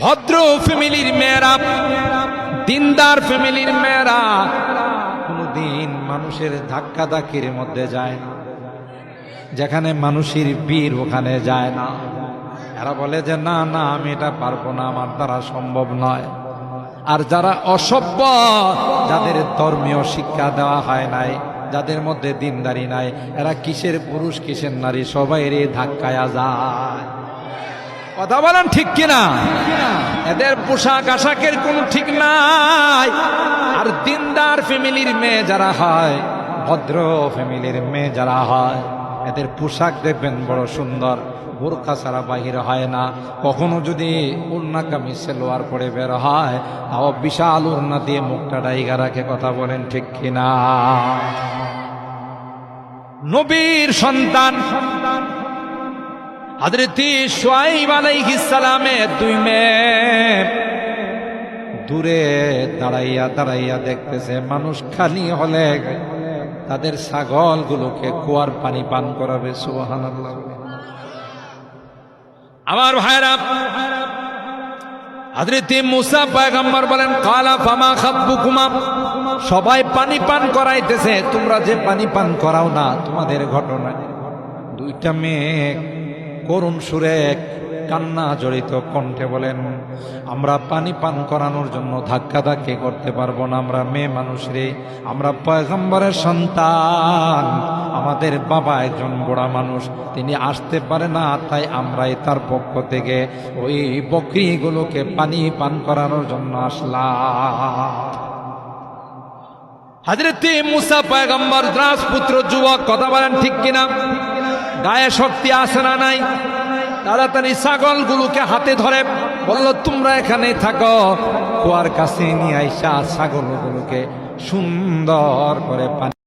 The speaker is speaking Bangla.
ভদ্র ফ্যামিলির মেয়েরা, দিনদার ফ্যামিলির মেয়েরা, কোনদিন মানুষের ধাক্কা ধাক্কির মধ্যে যায় না। যেখানে মানুষের বীর ওখানে যায় না। এরা বলে যে, না না, আমি এটা পারব না, আমার দ্বারা সম্ভব নয়। আর যারা অসভ্য, যাদের ধর্মীয় শিক্ষা দেওয়া হয় নাই, যাদের মধ্যে দিনদারি নাই, এরা কিসের পুরুষ, কিসের নারী সবাই রে ধাক্কায়া যায়। কথা বলেন ঠিক কিনা? এদের পোশাক আশাকের কোনো ঠিক নাই। আর দিনদার ফ্যামিলির মেয়ে যারা হয়, ভদ্র ফ্যামিলির মেয়ে যারা হয়, এদের পোশাক দেখবেন বড় সুন্দর। বোরখা ছাড়া বাহির হয় না। কখনো যদি উন্না কামি সেলোয়ার পরে বের হয়, তাও বিশাল উন্না দিয়ে মুখটা ডাইগা রাখে, কথা বলেন ঠিক কিনা? নবীর সন্তান হজরতি সোয়াইব আলাইহিস সালামের দুই মেয়ে। দূরে দাঁড়াইয়া দাঁড়াইয়া দেখতেছে, মানুষ খালি হলে তাদের ছাগলগুলোকে কুয়ার পানি পান করাবে সুবহান আমার ভাইরা হজরতি মুসা পয়গম্বর বলেন, কালা ফামা খাব্বুকুমা। সবাই পানি পান করাইতেছে, তোমরা যে পানি পান করাও না, তোমাদের ঘটনা। দুইটা মেয়ে করুণ সুরে এক কান্না জড়িত কণ্ঠে বলেন, আমরা পানি পান করানোর জন্য ধাক্কা ধাক্কি করতে পারব না, আমরা মেয়ে মানুষ রে, আমরা পয়গম্বরের সন্তান, আমাদের বাবা একজন বুড়া মানুষ, তিনি আসতে পারে না, তাই আমরাই তার পক্ষ থেকে ওই বকরিগুলোকে পানি পান করানোর জন্য আসলাম। হাজরতে মুসা পয়গম্বর দ্রাসপুত্র যুবক, কথা বলেন ঠিক কিনা? গায়ে শক্তি আসে না নাই? তাড়াতাড়ি ছাগলগুলোকে হাতে ধরে, বলল, তোমরা এখানে থাকো। কুয়ার কাছে নিয়ে আইসা ছাগল গুলোকে সুন্দর করে পানি